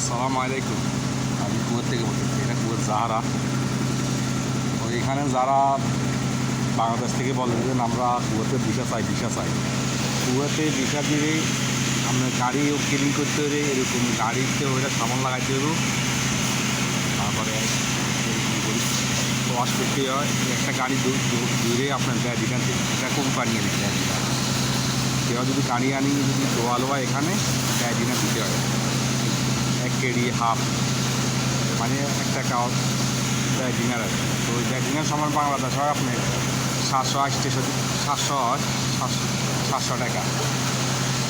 আসসালামু আলাইকুম। আমি কুয়েত থেকে বলতেছি, এটা কুয়েত জাহারা। তো এখানে যারা বাংলাদেশ থেকে বলে যে আমরা কুয়েতে ভিসা চাই ভিসা চাই। কুয়েতে ভিসা দিয়ে আপনার গাড়ি ক্লিন করতে হবে এরকম গাড়িতে ওইটা সামান লাগাইতে হবে তারপরে ওয়াশ করতে হয়, একটা গাড়ি দূরে আপনার দেয় এখান থেকে এটা কোম্পানি এনে দেয় কেউ যদি গাড়ি আনি, যদি দোয়াল হয় এখানে, দেয় দিনে দিতে হয়। কেডি হাফ মানে একটা কাউ দেয় ডিনার আছে। তো দেয় ডিনার সময় বাংলাদেশ হয় আপনি সাতশো আটশো সাতশো সাতশো সাতশো টাকা।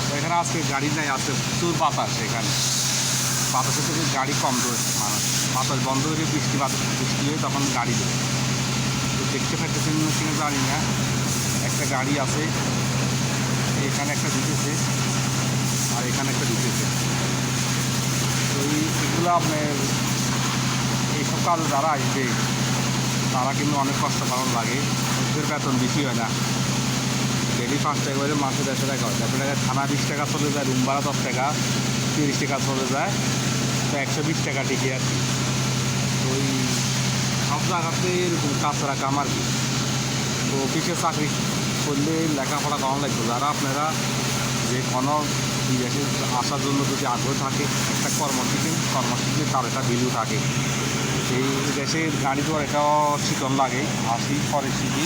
তো এখানে আজকে গাড়ি নেই, আজকে প্রচুর বাতাস এখানে। বাতাসের থেকে গাড়ি কম রয়েছে মানুষ। বাতাস বন্ধ করে বৃষ্টি, বাতাস বৃষ্টি হয়ে তখন গাড়ি দেবে তো দেখতে পাইতেছেন কিনা জানি না। একটা গাড়ি আছে, এখানে একটা ঢুকেছে, আর এখানে একটা এগুলো আপনার এইসব কাজে যারা আসবে, তারা কিন্তু অনেক কষ্ট পালন লাগে। ওদের বেতন বেশি হয় না। ডেলি পাঁচ টাকা করে মাসে দেড়শো টাকা হয়। টাকা থানা বিশ টাকা চলে যায়, রুম ভাড়া দশ টাকা, তিরিশ টাকা চলে যায়, তো একশো বিশ টাকা টিকে আর কি। ওই সব জায়গাতে এরকম কাঁচরা কাম আর কি। তো অফিসে চাকরি করলে লেখাপড়া কম লাগবে। যারা আপনারা যে কোনো বিদেশে আসার জন্য যদি আগ্রহ থাকে, একটা কর্ম শিখেন কর্ম শিখলে তার একটা ভ্যালু থাকে। এই দেশে গাড়ি তো এটাও শীতল লাগে, আসি পরে শিখি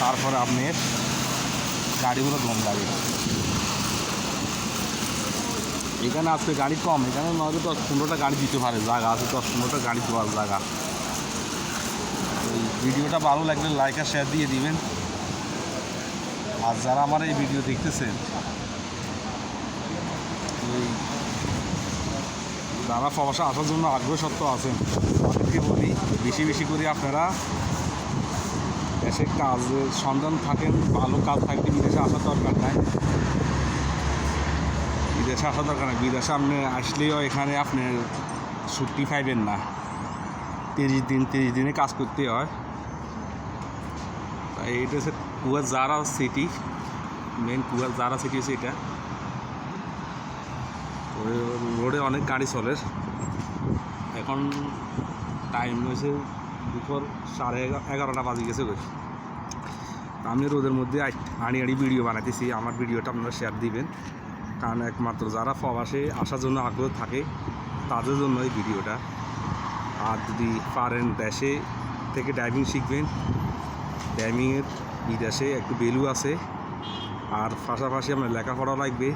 তারপরে আপনার গাড়িগুলো দম লাগে। এখানে আজকে গাড়ি কম, এখানে নয়তো দশ পনেরোটা গাড়ি দিতে পারে, জায়গা আছে দশ পনেরোটা গাড়ি দেওয়ার জায়গা। এই ভিডিওটা ভালো লাগলে লাইক আর শেয়ার দিয়ে দিবেন। আর যারা আমার এই ভিডিও দেখতেছেন এই যারা প্রবাসে আসার জন্য আগ্রহ সত্ত্বেও আছেন। তাদেরকে বলি, বেশি বেশি করে আপনারা দেশে কাজের সন্ধান থাকেন, ভালো কাজ থাকলে বিদেশে আসার দরকার নাই। বিদেশে আসার দরকার নাই। বিদেশে আপনি আসলেও এখানে আপনার ছুটি পাইবেন না। তিরিশ দিন তিরিশ দিনে কাজ করতে হয়। তাই এটা হচ্ছে কুয়া জারা সিটি মেন কুয়া জারা সিটি হচ্ছে এটা। রোডে অনেক গাড়ি চলে। এখন টাইম হয়েছে দুপুর সাড়ে এগা- এগারোটা বাজে গেছে আমি রোদের মধ্যে আড়ি আড়ি ভিডিও বানাইতেছি। আমার ভিডিওটা আপনারা শেয়ার দিবেন। কারণ একমাত্র যারা প্রবাসে আসার জন্য আগ্রহ থাকে, তাদের জন্য এই ভিডিওটা আর যদি পারেন দেশে থেকে ড্রাইভিং শিখবেন। ড্রাইভিংয়ের বিদেশে একটু ভ্যালু আছে। আর পাশাপাশি আপনার লেখাপড়া লাগবে।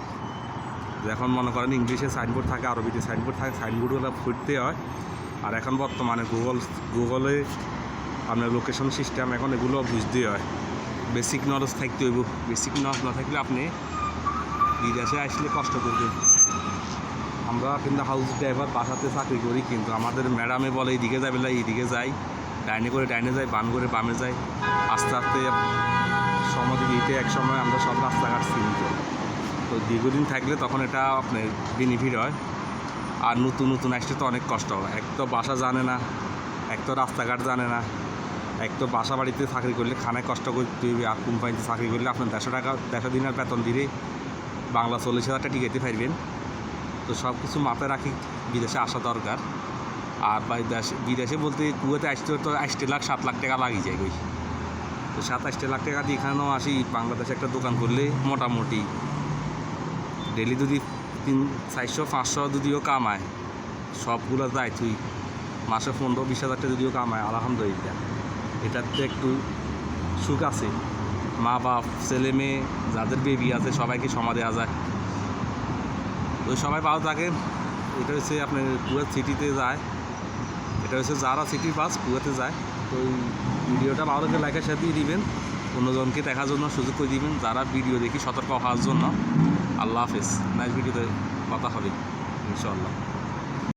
এখন মনে করেন ইংলিশে সাইনবোর্ড থাকে, আরবিতে সাইনবোর্ড থাকে সাইনবোর্ডগুলো ফুটতে হয়। আর এখন বর্তমানে গুগল গুগলে আপনার লোকেশন সিস্টেম এখন এগুলো বুঝতে হয়। বেসিক নলেজ থাকতে হইব। বেসিক নলেজ না থাকলে আপনি বিদেশে আসলে কষ্ট করবেন। আমরা কিন্তু হাউস ড্রাইভার বাসাতে চাকরি করি কিন্তু আমাদের ম্যাডামে বলে, এইদিকে যাবে না, এইদিকে যাই। ডাইনে করে ডাইনে যাই বাম করে বামে যাই আস্তে আস্তে সমাধি দিতে, এক সময় আমরা সব রাস্তাঘাট চিনি তো দীর্ঘদিন থাকলে তখন এটা আপনার বেনিফিট হয়। আর নতুন নতুন আসতে তো অনেক কষ্ট হয়। এক তো বাসা জানে না, এক তো রাস্তাঘাট জানে না, এক তো বাসা বাড়িতে চাকরি করলে খানায় কষ্ট করতে হবে আর কোম্পানিতে চাকরি করলে আপনার দেড়শো টাকা, দেড়শো দিনের বেতন দিলে বাংলা চল্লিশ হাজার টাকা টিকাইতে পারবেন তো সব কিছু মাথায় রাখি বিদেশে আসা দরকার। আর দেশে, বিদেশে বলতে কুয়েতে আসতে তো আশটি লাখ, সাত লাখ টাকা লাগিয়ে যায় ওই তো সাতাশটি লাখ টাকা দিয়ে এখানেও আসি, বাংলাদেশে একটা দোকান করলে মোটামুটি ডেলি যদি তিন, চারশো, পাঁচশো যদিও কামায়, সবগুলো যায় তুই। মাসে পনেরো, বিশ হাজারটা যদিও কামায়, আলহামদুলিল্লাহ। এটাতে একটু সুখ আছে। মা বাপ, ছেলে মেয়ে, যাদের বেবি আছে, সবাইকে সময় দেওয়া যায়। তো সবাই ভালো থাকেন এটা হচ্ছে আপনার কুয়েত সিটিতে যায়। এটা হচ্ছে যারা সিটি বাস কুয়েতে যায়। তো এই ভিডিওটা ভালো লাগে লাইকের সাথে দিয়ে দিবেন। অন্যজনকে দেখার জন্য সুযোগ করে দিবেন। যারা ভিডিও দেখি সতর্ক হওয়ার জন্য। আল্লাহ হাফেজ। নেক্সট ভিডিওতে কথা হবে ইনশাআল্লাহ।